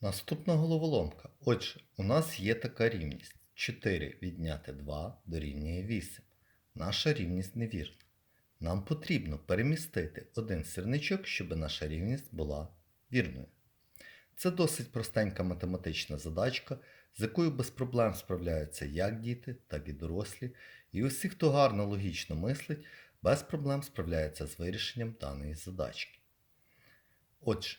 Наступна головоломка. Отже, у нас є така рівність. 4 відняти 2 дорівнює 8. Наша рівність невірна. Нам потрібно перемістити один сірничок, щоб наша рівність була вірною. Це досить простенька математична задачка, з якою без проблем справляються як діти, так і дорослі, і усі, хто гарно логічно мислить, без проблем справляється з вирішенням даної задачки. Отже,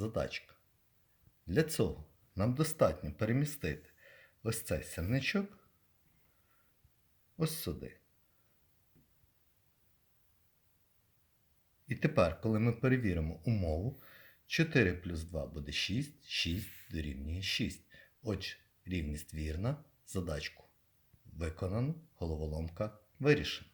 задачка? Для цього нам достатньо перемістити ось цей сірничок ось сюди. І тепер, коли ми перевіримо умову, 4 плюс 2 буде 6, 6 дорівнює 6. Отже, рівність вірна, задачку виконано, головоломка вирішена.